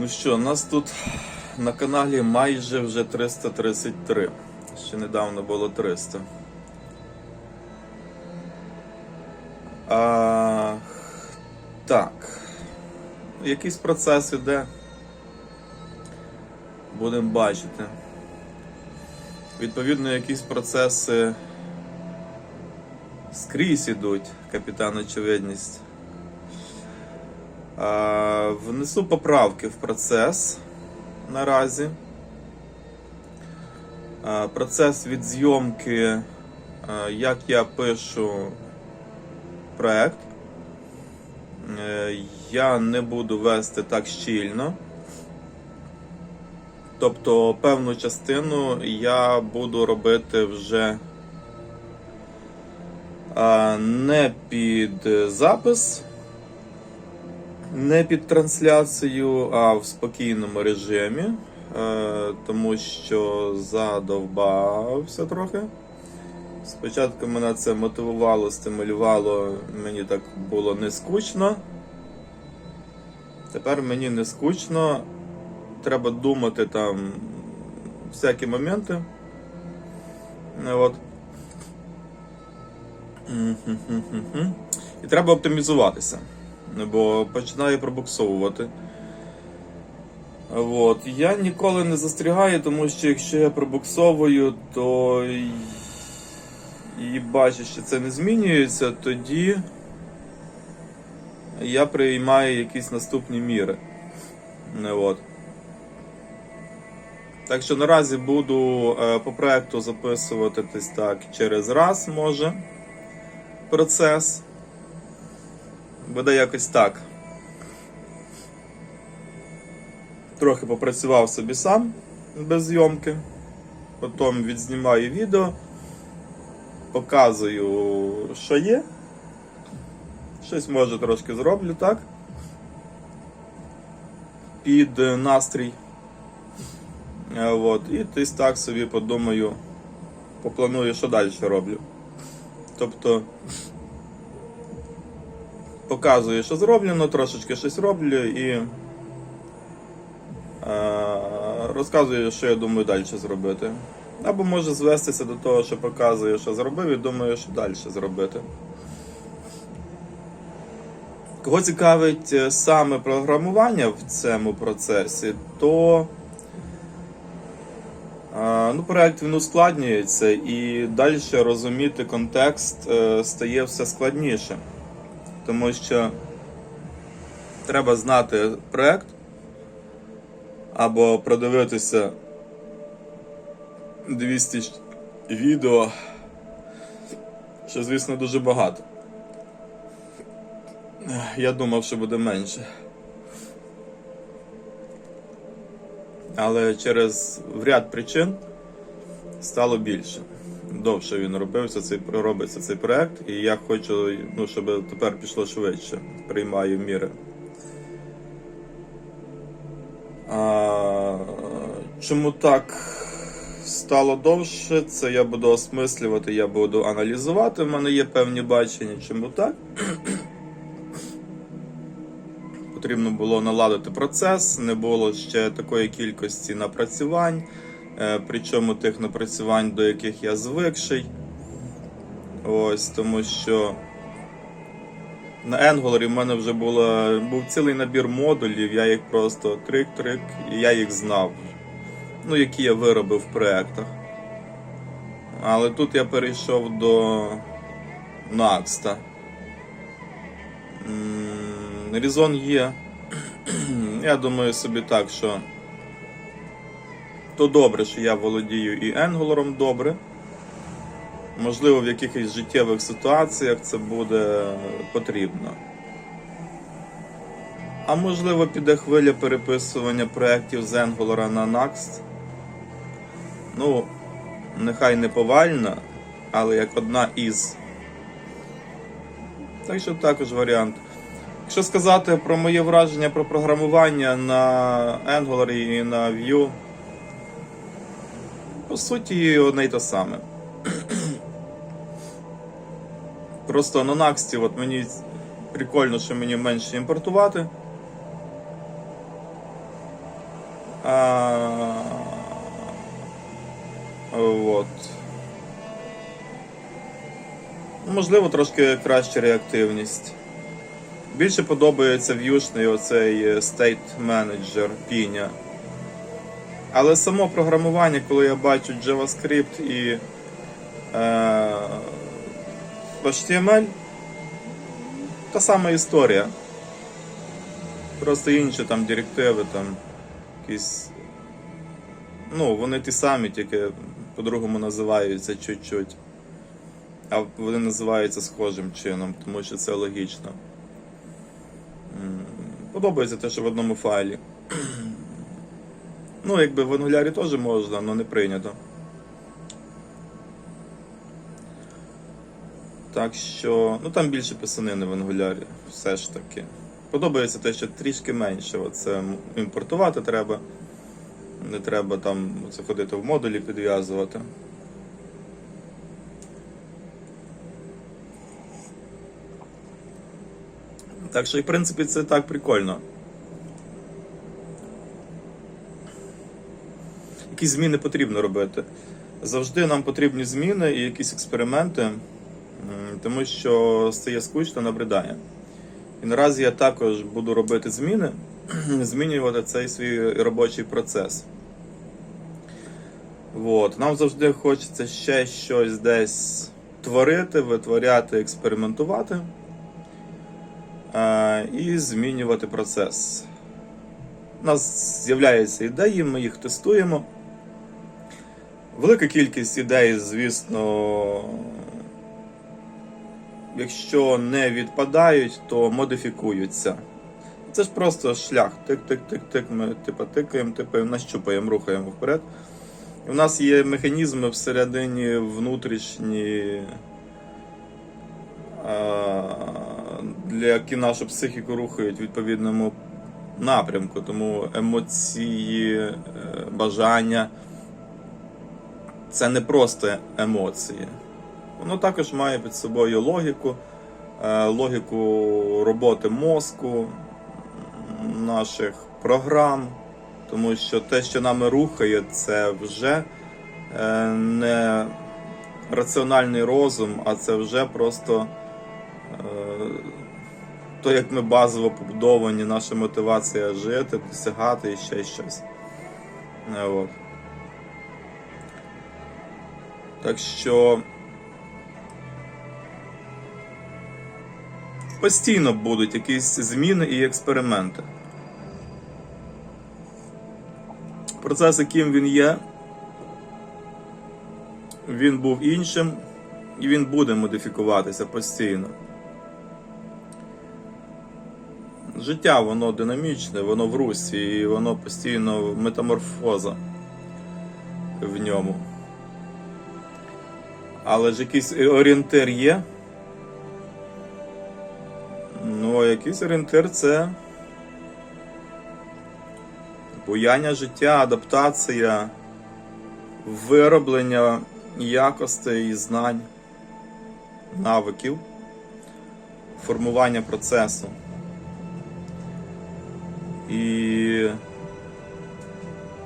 Ну що, нас тут на каналі майже вже 333. Ще недавно було 300. А, так. Якийсь процес іде. Будемо бачити. Відповідно, якісь процеси скрізь ідуть, капітан очевидність. А, Внесу поправки в процес наразі. Процес від зйомки, як я пишу проект, е, я не буду вести так щільно. Тобто певну частину я буду робити вже не під запис, не під трансляцію, а в спокійному режимі, е, тому що задовбався трохи. Спочатку мене це мотивувало, стимулювало, мені так було не скучно. Тепер мені не скучно. Треба думати там всякі моменти. Ну, От. І треба оптимізуватися, бо починає пробуксовувати. От. Я ніколи не застрягаю, тому що якщо я пробуксовую, то і бачу, що це не змінюється, тоді я приймаю якісь наступні міри. Ну, От. Так що наразі буду е, по проекту записувати десь так через раз, може, процес. Буде якось так. Трохи попрацював собі сам без зйомки. Потім відзнімаю відео, показую, що є. Щось може трошки зроблю, так? Під настрій. Е, От, і десь так собі подумаю, попланую, що далі роблю. Тобто показую, що зроблено, трошечки щось роблю і е, розказую, що я думаю далі зробити. Або може звестися до того, що показую, що зробив, і думаю, що далі зробити. Кого цікавить е, саме програмування в цьому процесі, то а, Ну, проект він ускладнюється і далі розуміти контекст е, стає все складніше. Тому що треба знати проект або продивитися 200 відео, що, звісно, дуже багато. Я думав, що буде менше. але через ряд причин стало більше. Довше він робився цей робиться цей проект, і я хочу, ну, щоб тепер пішло швидше. Приймаю міри. А, чому так стало довше? Це я буду осмислювати, я буду аналізувати. В мене є певні бачення, чому так. Потрібно було наладити процес, не було ще такої кількості напрацювань, причому тих напрацювань, до яких я звикший. Ось, тому що на Angular в мене вже було, був цілий набір модулів, я їх просто трик-трик, і я їх знав, ну, які я виробив в проєктах. Але тут я перейшов до. М, Резон є. Я думаю собі так, що то добре, що я володію і Angular добре. Можливо, в якихось життєвих ситуаціях це буде потрібно. А можливо, піде хвиля переписування проєктів з Angular на Next. Ну, нехай не повальна, але як одна із. Так що також варіант. Якщо сказати про моє враження про програмування на Angular і на Vue, по суті, одне й те саме. Просто на Next от мені прикольно, що мені менше імпортувати. А, от. Можливо, трошки краща реактивність. Більше подобається в'юшний оцей е, State Manager Pinya. Але само програмування, коли я бачу JavaScript і е, HTML, та сама історія. Просто інші там директиви, там якісь. Ну, вони ті самі, тільки по-другому називаються чуть-чуть. А вони називаються схожим чином, тому що це логічно. Подобається те, що в одному файлі. Ну, якби в Angular теж можна, але не прийнято. Так що, ну там більше писанини в Angular, все ж таки. Подобається те, що трішки менше. Оце імпортувати треба. Не треба там це ходити в модулі підв'язувати. Так що, в принципі, це так прикольно. Якісь зміни потрібно робити. Завжди нам потрібні зміни і якісь експерименти, тому що стає скучно, набридає. І наразі я також буду робити зміни, змінювати цей свій робочий процес. От. Нам завжди хочеться ще щось десь творити, витворяти, експериментувати е, і змінювати процес. У нас з'являються ідеї, ми їх тестуємо. Велика кількість ідей, звісно, якщо не відпадають, то модифікуються. Це ж просто шлях. Тик-тик-тик-тик. Ми типа тикаємо, типаємо, нащупаємо, рухаємо вперед. І у нас є механізми всередині внутрішні, які нашу психіку рухають в відповідному напрямку. Тому емоції, е, бажання це не просто емоції. Воно також має під собою логіку, е, логіку роботи мозку, наших програм, тому що те, що нами рухає, це вже е, не раціональний розум, а це вже просто е, то, як ми базово побудовані, наша мотивація жити, досягати і ще щось. От. Так що постійно будуть якісь зміни і експерименти. Процес, яким він є, він був іншим і він буде модифікуватися постійно. Життя воно динамічне, воно в русі, і воно постійно метаморфоза в ньому. Але ж якийсь орієнтир є. Ну, якийсь орієнтир це буяння життя, адаптація, вироблення якостей і знань, навиків, формування процесу. І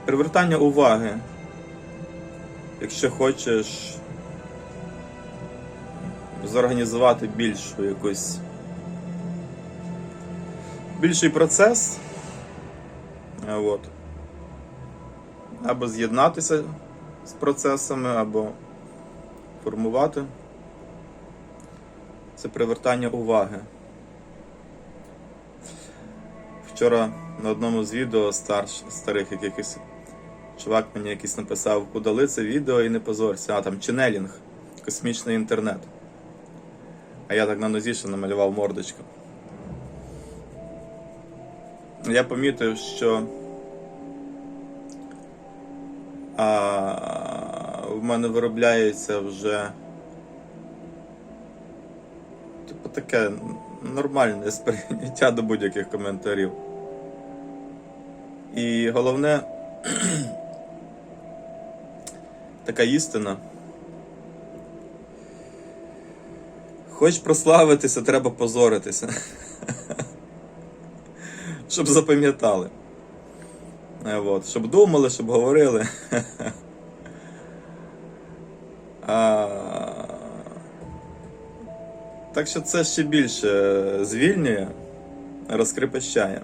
привертання уваги, якщо хочеш зорганізувати більшу якусь більший процес. Е, От. Або з'єднатися з процесами, або формувати. Це привертання уваги. Вчора на одному з відео старш, старих якихось чувак мені якийсь написав, удали це відео і не позорся. А там ченелінг, космічний інтернет. А я так на нозі ще намалював мордочку. Я помітив, що а, в мене виробляється вже типу таке нормальне сприйняття до будь-яких коментарів. І головне така істина. Хоч прославитися, треба позоритися. Щоб запам'ятали. Е, От, щоб думали, щоб говорили. А, Так що це ще більше звільнює, розкрепощає.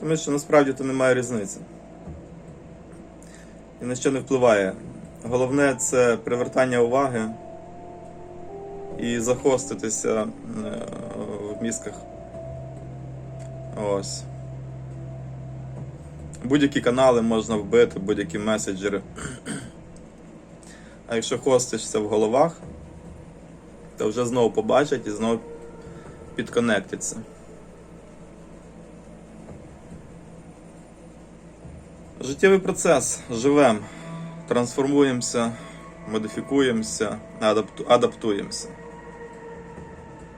Тому що насправді то немає різниці. І на що не впливає. Головне це привертання уваги і захоститися е, в мізках. Ось. Будь-які канали можна вбити, будь-які меседжери. А якщо хостишся в головах, то вже знову побачать і знову підконектиться. Життєвий процес. Живем, трансформуємося, модифікуємося, адапту- адаптуємося.